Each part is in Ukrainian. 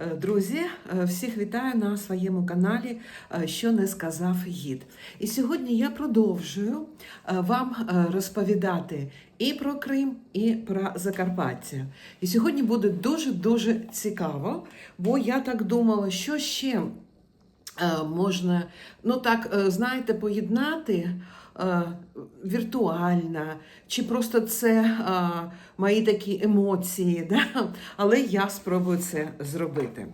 Е, Друзі, е, всіх вітаю на своєму каналі е, Що не сказав гід. І сьогодні я продовжую вам розповідати і про Крим, і про Закарпаття. І сьогодні буде дуже-дуже цікаво, бо я так думала, що ще можна, ну так, знаєте, поєднати. Е, Віртуальна, чи просто це е, мої такі емоції, да? але я спробую це зробити.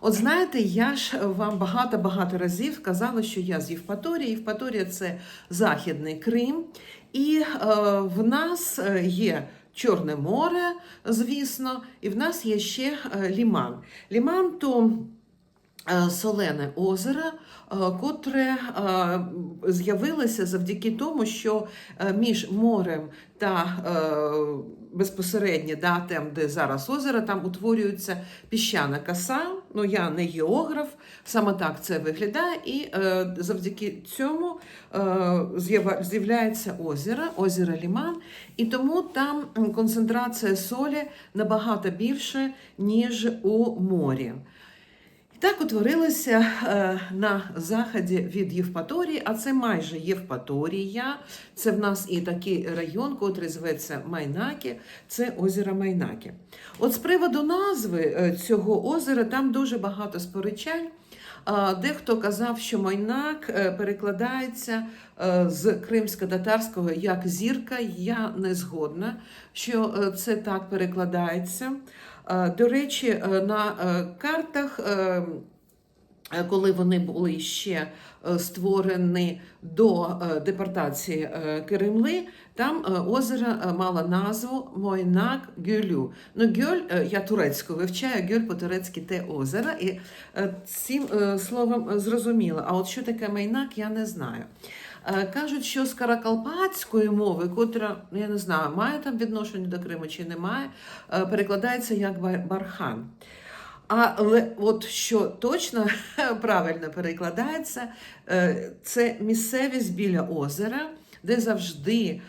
От знаєте, я ж вам багато-багато разів казала, що я з Євпаторії. Євпаторія це Західний Крим, і е, в нас е, є Чорне море, звісно, і в нас є ще Ліман. Ліман то солене озеро, е, котре е, з'явилося завдяки тому, що е, між морем та е, безпосередньо да, там, де зараз озеро, там утворюється піщана коса. Ну, я не географ, саме так це виглядає, і е, завдяки цьому е, з'являється озеро, озеро Ліман, і тому там концентрація солі набагато більше, ніж у морі. Так утворилося е, на заході від Євпаторії, а це майже Євпаторія. Це в нас і такий район, котрий зветься Майнакі, це озеро Майнакі. От з приводу назви е, цього озера там дуже багато сперечань. Дехто казав, що Майнак е, перекладається з кримсько-татарського як зірка. Я не згодна, що це так перекладається. Е, До речі, е, на е, картах. Коли вони були ще створені до депортації Кремли, там озеро мало назву Мойнак Гюлю. Ну, Гюль, я турецьку вивчаю, Гюль по-турецьки те озеро, і цим словом зрозуміло. А от що таке Майнак, я не знаю. Е, Кажуть, що з каракалпатської мови, котра, я не знаю, має там відношення до Криму чи не має, е, перекладається як бархан. Але от що точно правильно перекладається, е, це місцевість біля озера, де завжди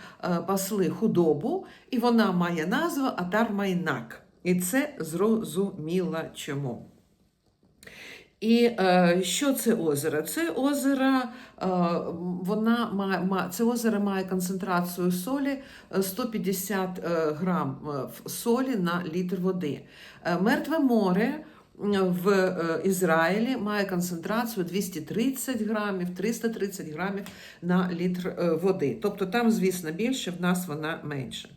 пасли худобу, і вона має назву Атар-Майнак. І це зрозуміло чому. І е, що це озеро? Це озеро, е, вона має, ма- це озеро має концентрацію солі е, 150 е, грам е, солі на літр води. Е, Мертве море в е, Ізраїлі має концентрацію 230 грамів, 330 грамів на літр е, води. Тобто там, звісно, більше, в нас вона менше.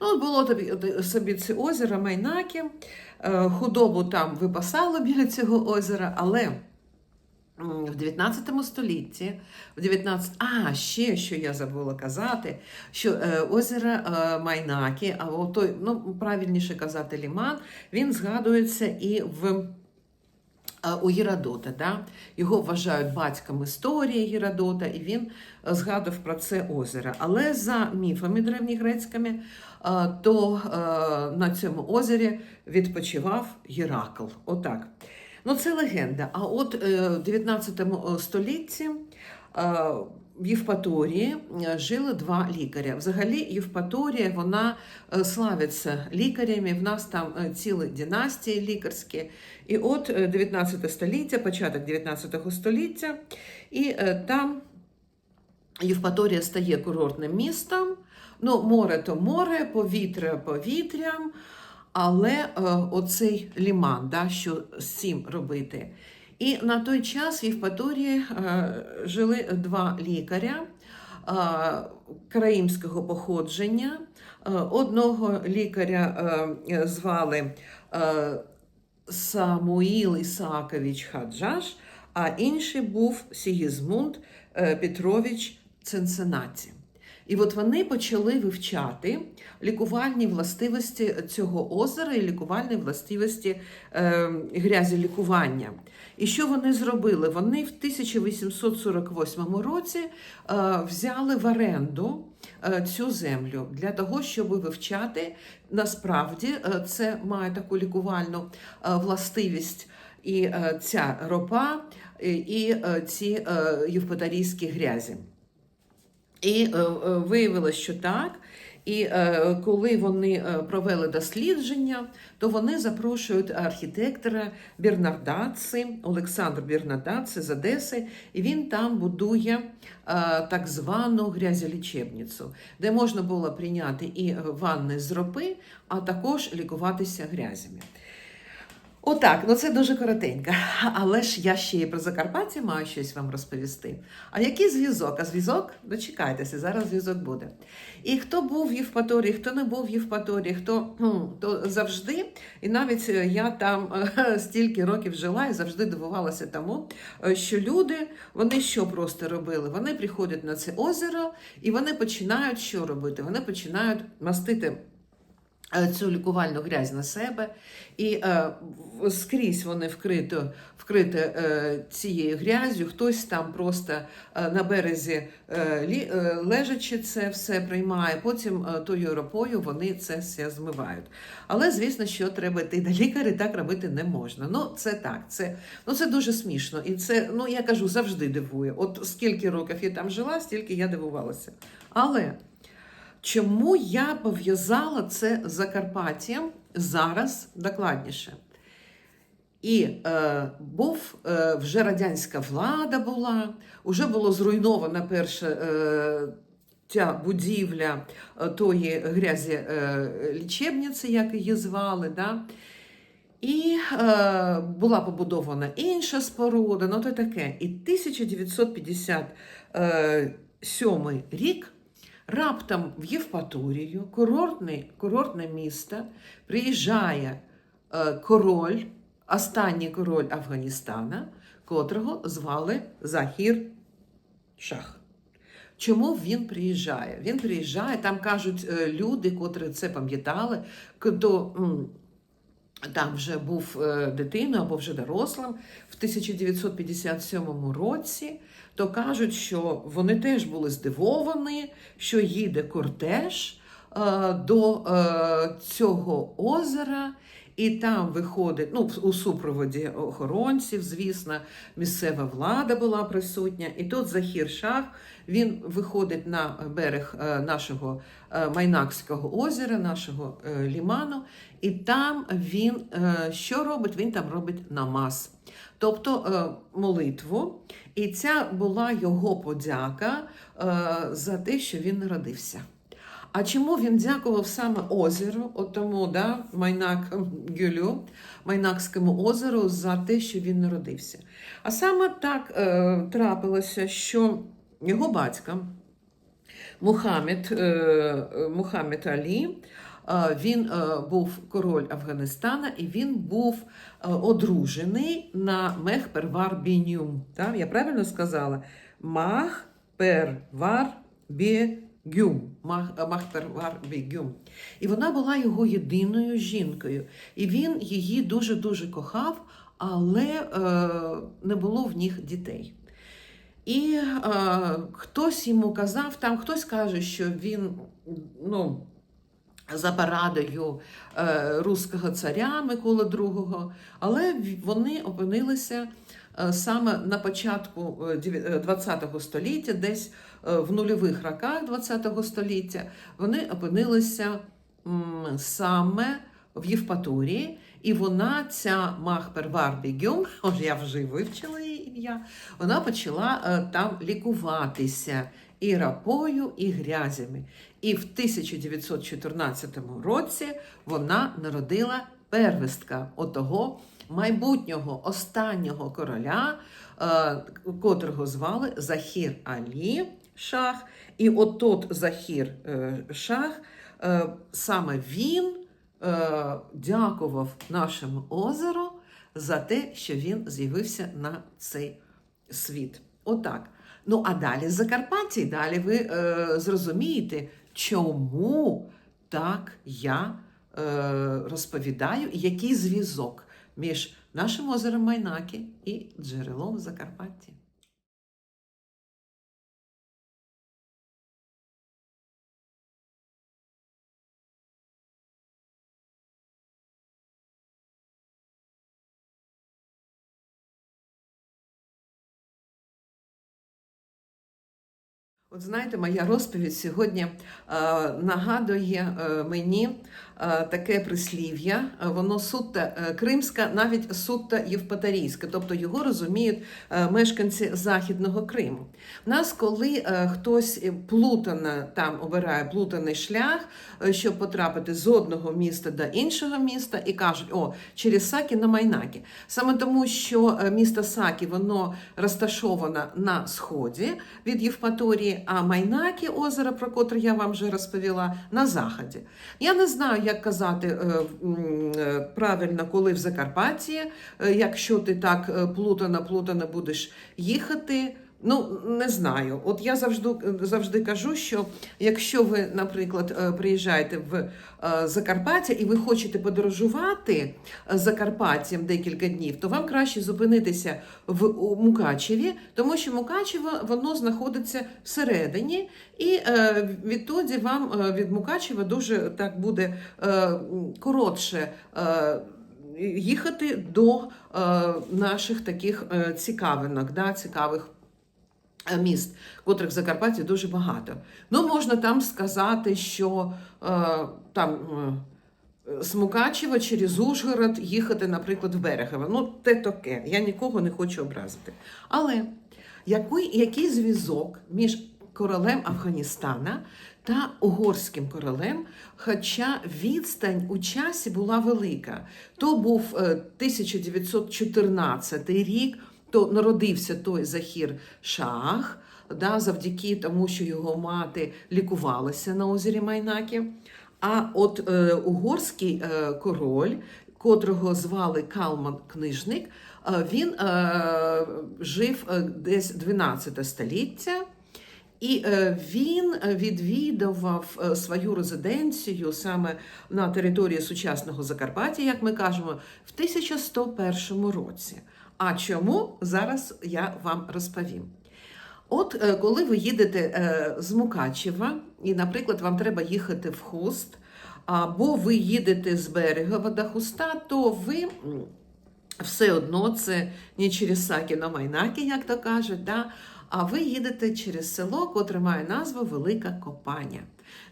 Ну, було собі це озеро Майнакі. Е, Худобу там випасало біля цього озера, але в 19 столітті, в 19... а ще що я забула казати, що е, озеро е, Майнакі, або той, ну правильніше казати Ліман, він згадується і в. Е, У Єродота. да? його вважають батьком історії Єродота, і він згадав про це озеро. Але за міфами древньогрецькими, е, то е, на цьому озері відпочивав Геракл. Отак. Ну, це легенда. А от е, в 19 столітті е, в Євпаторії е, жили два лікаря. Взагалі, Євпаторія вона е, славиться лікарями. В нас там е, цілі династії лікарські. І от е, 19 століття, початок 19 століття, і там Євпаторія стає курортним містом. Ну, море то море, повітря повітрям. Але оцей ліман, да, що з цим робити. І на той час в Євпаторії е, жили два лікаря е, караїмського походження. Е, одного лікаря звали Самуїл Ісаакович Хаджаш, а інший був Сігізмунд Петрович Ценценаті. І от вони почали вивчати лікувальні властивості цього озера і лікувальні властивості грязі лікування. І що вони зробили? Вони в 1848 році е, взяли в оренду е, цю землю для того, щоб вивчати. Насправді е, це має таку лікувальну властивість і ця ропа, і, ці євпаторійські грязі. І виявилось, що так. І е, коли вони е, провели дослідження, то вони запрошують архітектора Бернардаци, Олександр Бернардаци з Одеси, і він там будує е, так звану грязелічебницю, де можна було прийняти і ванни з ропи, а також лікуватися грязями. Отак, ну це дуже коротенько. Але ж я ще і про Закарпаття маю щось вам розповісти. А який зв'язок? А зв'язок? Дочекайтеся, зараз зв'язок буде. І хто був в Євпаторії, хто не був в Євпаторії, хто ну, то завжди, і навіть е, я там е, стільки років жила і завжди дивувалася тому, е, що люди, вони що просто робили? Вони приходять на це озеро і вони починають що робити? Вони починають мастити. Е, Цю лікувальну грязь на себе, і е, скрізь вони вкрито, вкрите е, цією грязю. Хтось там просто е, на березі е, лі, е, лежачи це все приймає. Потім е, тою ропою вони це все змивають. Але звісно, що треба йти до лікаря, так робити не можна. Ну це так, це ну це дуже смішно. І це ну я кажу завжди дивує. От скільки років я там жила, стільки я дивувалася. Але Чому я пов'язала це з Закарпаттям зараз докладніше? І е, був е, вже радянська влада була, вже було зруйнована перша е, ця будівля е, тої грязі е, лічебниці, як її звали. Да? І е, була побудована інша споруда, ну то таке. І 1957 рік раптом в Євпаторію, курортне, курортне місто, приїжджає е, король, останній король Афганістана, котрого звали Захір Шах. Чому він приїжджає? Він приїжджає, там кажуть е, люди, котрі це пам'ятали, м, там вже був е, дитиною або вже дорослим в 1957 році, то кажуть, що вони теж були здивовані, що їде кортеж е, до е, цього озера. І там виходить, ну, у супроводі охоронців, звісно, місцева влада була присутня. І тут Захір Шах він виходить на берег е, нашого е, Майнакського озера, нашого е, ліману, і там він що робить? Він там робить намаз, тобто молитву. І ця була його подяка за те, що він народився. А чому він дякував саме озеру, от тому, да, Майнак Гюлю, Майнакському озеру, за те, що він народився? А саме так е, трапилося, що його батько Мухаммед, е, Мухаммед Алі, е, він е, був король Афганистана і він був е, одружений на Мехпервар Бінюм. Я правильно сказала? Махпервар Бігюм. Мах- Махпервар Бігюм. І вона була його єдиною жінкою. І він її дуже-дуже кохав, але е, не було в них дітей. І е, хтось йому казав, там хтось каже, що він ну, за парадою е, руського царя Миколи II, але вони опинилися саме на початку е, дев'я- е, ХХ століття, десь е, в нульових роках ХХ століття, вони опинилися саме в Євпаторії, і вона, ця Махпервар Бігюм, я вже вивчила її ім'я, вона почала е, там лікуватися і рапою, і грязями. І в 1914 році вона народила первістка отого майбутнього останнього короля, е, котрого звали Захір Алі Шах. І отот Захір е, Шах, е, саме він дякував нашому озеру за те, що він з'явився на цей світ. Отак. Ну а далі Закарпаття, далі ви зрозумієте, чому так я розповідаю, і який зв'язок між нашим озером Майнаки і джерелом в От знаєте, моя розповідь сьогодні е, нагадує е, мені е, таке прислів'я. Е, Воно суто е, кримське, навіть суто євпаторійське, тобто його розуміють е, мешканці Західного Криму. У нас, коли е, хтось плутано там обирає плутаний шлях, е, щоб потрапити з одного міста до іншого міста, і кажуть, о, через Сакі на Майнакі. Саме тому, що е, місто Сакі воно розташовано на сході від Євпаторії, а Майнакі, озеро, про котре я вам вже розповіла, на заході. Я не знаю, як казати м, е, правильно, коли в Закарпатті, е, якщо ти так е, плутано, плутано будеш їхати. Ну, не знаю. От я завжди, завжди кажу, що якщо ви, наприклад, е, приїжджаєте в е, Закарпаття і ви хочете подорожувати е, Закарпаттям декілька днів, то вам краще зупинитися в Мукачеві, тому що Мукачево воно знаходиться всередині, і відтоді вам від Мукачева дуже так буде коротше. Їхати до е, наших таких е, цікавинок, да, цікавих міст, котрих в Закарпатті дуже багато. Ну, можна там сказати, що е, там е, з Мукачева через Ужгород їхати, наприклад, в Берегово. Ну, те таке. Я нікого не хочу образити. Але який, який зв'язок між королем Афганістана та угорським королем, хоча відстань у часі була велика. То був е, 1914 рік, то народився той Захір Шах, да, завдяки тому, що його мати лікувалася на озері Майнакі. А от е, угорський е, король, котрого звали Калман Книжник, е, він е, жив е, десь 12 століття. І е, він відвідував е, свою резиденцію саме на території сучасного Закарпаття, як ми кажемо, в 1101 році. А чому зараз я вам розповім? От е, коли ви їдете е, з Мукачева, і, наприклад, вам треба їхати в Хуст, або ви їдете з Берегова до Хуста, то ви все одно це не через Сакі на Майнакі, як то кажуть, да? а ви їдете через село, котре має назву Велика Копаня.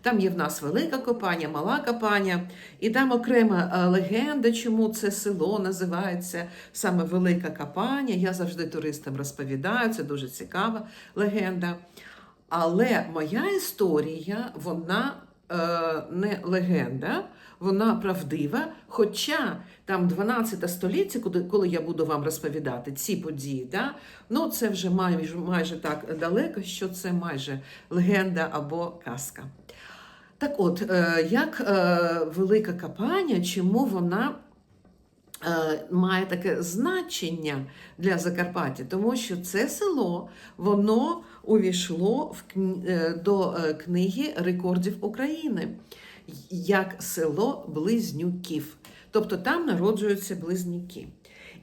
Там є в нас велика копаня, мала копаня, і там окрема е, легенда, чому це село називається саме Велика Копаня. Я завжди туристам розповідаю, це дуже цікава легенда. Але моя історія, вона е, не легенда, вона правдива. Хоча там 12 століття, коли, коли я буду вам розповідати ці події, да, ну це вже майже, майже так далеко, що це майже легенда або казка. Так от, е, як е, велика капаня, чому вона е, має таке значення для Закарпаття? Тому що це село воно увійшло до книги рекордів України як село близнюків. Тобто там народжуються близнюки.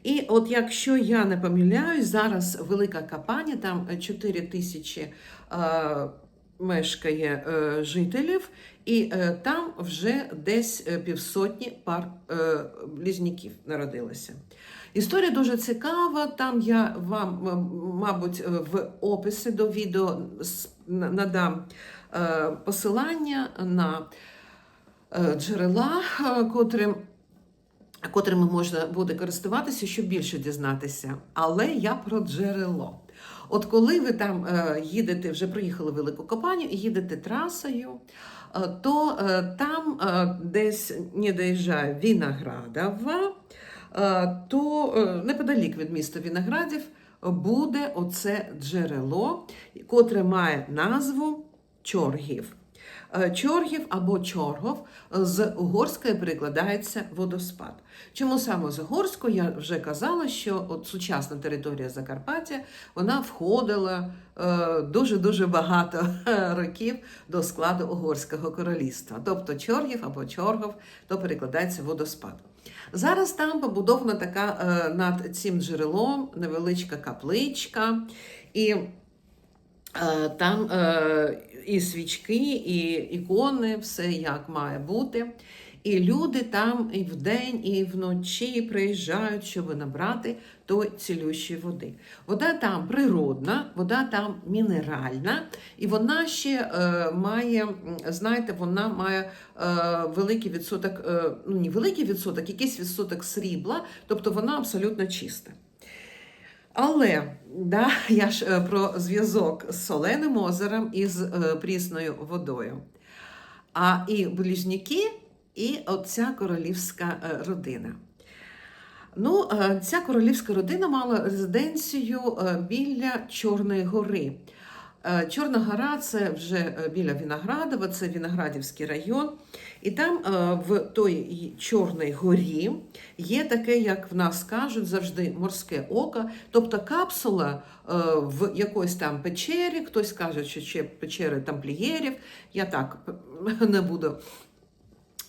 І от якщо я не помиляюсь, зараз велика капаня, там 4 тисячі мешкає е, жителів, і е, там вже десь е, півсотні пар е, близнюків народилося. Історія дуже цікава. Там я вам, мабуть, е, в описі до відео надам е, посилання на е, джерела, е, котрим котрими можна буде користуватися, щоб більше дізнатися. Але я про джерело. От коли ви там е, їдете, вже проїхали велику компанію їдете трасою, е, то е, там десь не доїжджає Віноградова, то неподалік від міста Віноградів буде оце джерело, котре має назву Чоргів. Е, Чоргів або Чоргов з угорської перекладається водоспад. Чому саме з угорської? Я вже казала, що от сучасна територія Закарпаття вона входила е, дуже-дуже багато років до складу Угорського королівства. Тобто Чоргів або Чоргов, то перекладається водоспад. Зараз там побудована така е, над цим джерелом невеличка капличка, і Е, Там е, і свічки, і ікони, все як має бути. І люди там і вдень, і вночі приїжджають, щоб набрати той цілющої води. Вода там природна, вода там мінеральна, і вона ще е, має, знаєте, вона має е, великий відсоток, е, ну не великий відсоток, якийсь відсоток срібла, тобто вона абсолютно чиста. Але да, я ж е, про зв'язок з соленим озером і з е, прісною водою. А і ближніки, і оця королівська е, родина. Ну, ця королівська родина мала резиденцію біля Чорної гори. Е, Чорна гора це вже е, біля Віноградова, це Віноградівський район. І там е, в той Чорній горі є таке, як в нас кажуть, завжди морське око, тобто капсула в якоїсь там печері, хтось каже, що печери тамплієрів. Я так не буду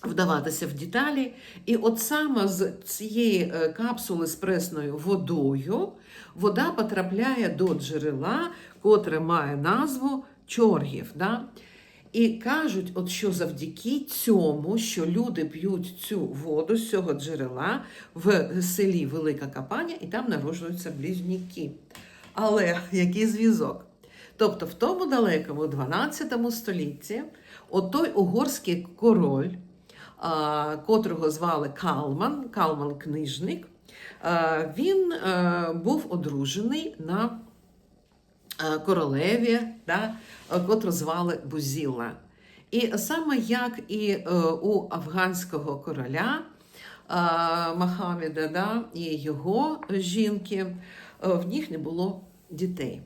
вдаватися в деталі. І от саме з цієї капсули з пресною водою вода потрапляє до джерела, котре має назву чоргів. Да? І кажуть, от що завдяки цьому, що люди п'ють цю воду з цього джерела в селі Велика Капаня, і там народжуються близнюки. Але який зв'язок? Тобто, в тому далекому 12 столітті, отой угорський король, котрого звали Калман, Калман книжник, а, він е, був одружений на е, королеві, да, е, котру звали Бузіла. І саме як і е, у афганського короля е, Мохаммеда, да, і його жінки, е, в них не було дітей.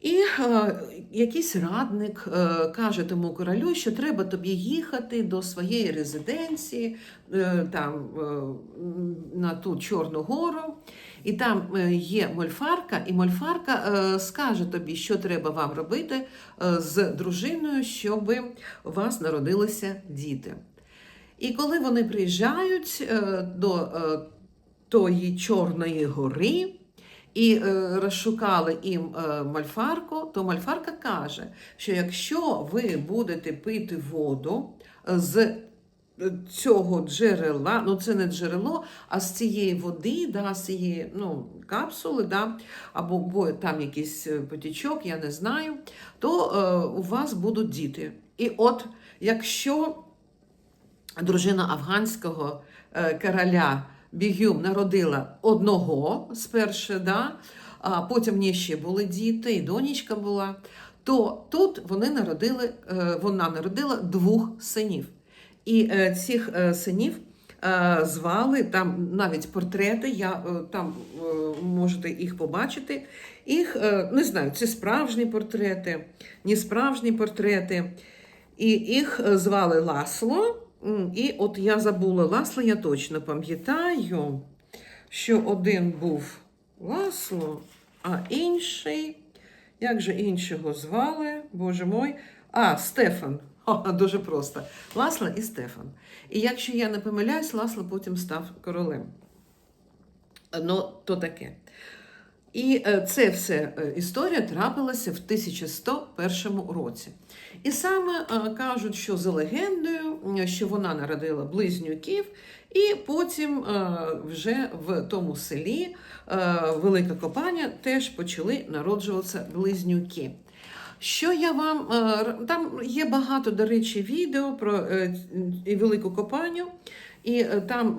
І е, якийсь радник е, каже тому королю, що треба тобі їхати до своєї резиденції е, там, е, на ту Чорну гору, і там е, є мольфарка, і мольфарка е, скаже тобі, що треба вам робити е, з дружиною, щоб у вас народилися діти. І коли вони приїжджають е, до е, тої Чорної гори, і е, розшукали їм е, мальфарку, то мальфарка каже, що якщо ви будете пити воду е, з цього джерела, ну це не джерело, а з цієї води, да, з цієї ну, капсули, да, або бо там якийсь потічок, я не знаю, то е, у вас будуть діти. І от якщо дружина афганського е, короля Бігюм народила одного спершу, да, а потім в неї ще були діти, і донечка була, то тут вони народили, е, вона народила двох синів. І е, цих е, синів звали там навіть портрети, я, там можете їх побачити. Їх не знаю, це справжні портрети, не справжні портрети. І їх звали Ласло. І от я забула Ласло, я точно пам'ятаю, що один був Ласло, а інший, як же іншого звали, боже мой, а, Стефан. Ха, дуже просто. Ласло і Стефан. І якщо я не помиляюсь, Ласло потім став королем. Ну, то таке. І е, це все е, історія трапилася в 1101 році. І саме е, кажуть, що за легендою, що вона народила близнюків, і потім вже в тому селі Велика Копаня теж почали народжуватися близнюки. Що я вам там є багато, до речі, відео про велику копаню, і там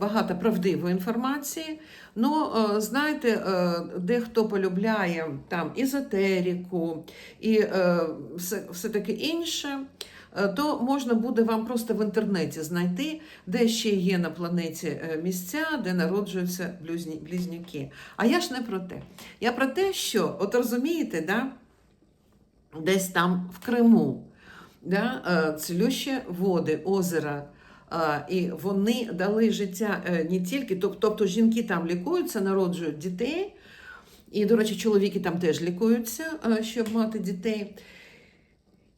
багато правдивої інформації. Ну, е, знаєте, е, дехто полюбляє там езотерику і е, все, все таке інше. То можна буде вам просто в інтернеті знайти, де ще є на планеті місця, де народжуються близнюки. А я ж не про те. Я про те, що, от розумієте, да, десь там в Криму, да, цілющі води, озера. І вони дали життя е, не тільки, тобто жінки там лікуються, народжують дітей, і, до речі, чоловіки там теж лікуються, е, щоб мати дітей.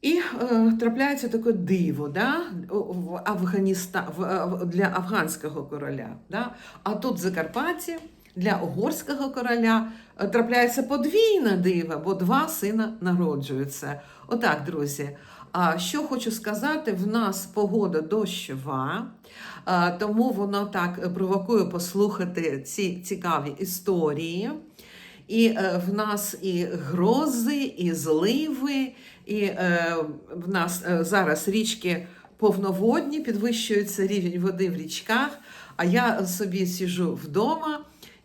І е, трапляється таке диво да, в Афганіста, в, е, для афганського короля. Да? А тут в Закарпатті для угорського короля трапляється подвійне диво, бо два сина народжуються. Отак, друзі. А що хочу сказати, в нас погода дощова, тому воно так провокує послухати ці цікаві історії. І е, в нас і грози, і зливи, і е, в нас е, зараз річки повноводні, підвищується рівень води в річках. А я собі сижу вдома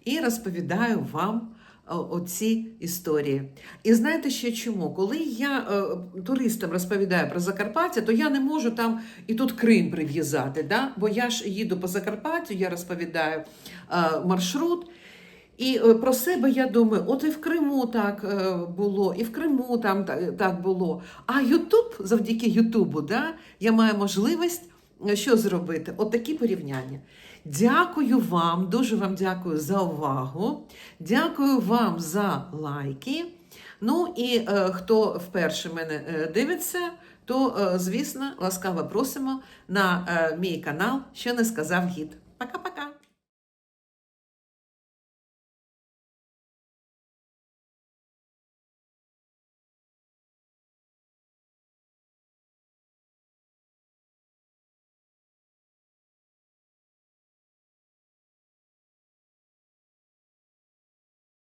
і розповідаю вам оці історії. І знаєте ще чому? Коли я е, туристам розповідаю про Закарпаття, то я не можу там і тут Крим прив'язати. Да? Бо я ж їду по Закарпаттю, я розповідаю е, маршрут. І е, про себе я думаю, от і в Криму так е, було, і в Криму там так було. А Ютуб, завдяки Ютубу, да, я маю можливість е, що зробити? От такі порівняння. Дякую вам, дуже вам дякую за увагу. Дякую вам за лайки. Ну і е, хто вперше мене е, дивиться, то, е, звісно, ласкаво просимо на е, мій канал, що не сказав гід. Пока-пока!